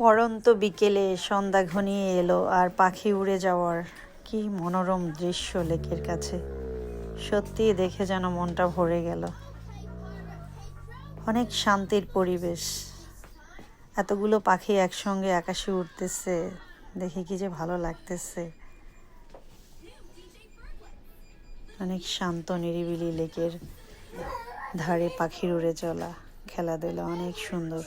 পরন্ত বিকেলে সন্ধ্যা ঘনিয়ে এলো আর পাখি উড়ে যাওয়ার কি মনোরম দৃশ্য লেকের কাছে। সত্যি দেখে যেন মনটা ভরে গেল। অনেক শান্তির পরিবেশ। এতগুলো পাখি একসঙ্গে আকাশে উঠতেছে দেখে কি যে ভালো লাগতেছে। অনেক শান্ত, নিরিবিলি লেকের ধারে পাখির উড়ে চলা খেলাধুলা অনেক সুন্দর।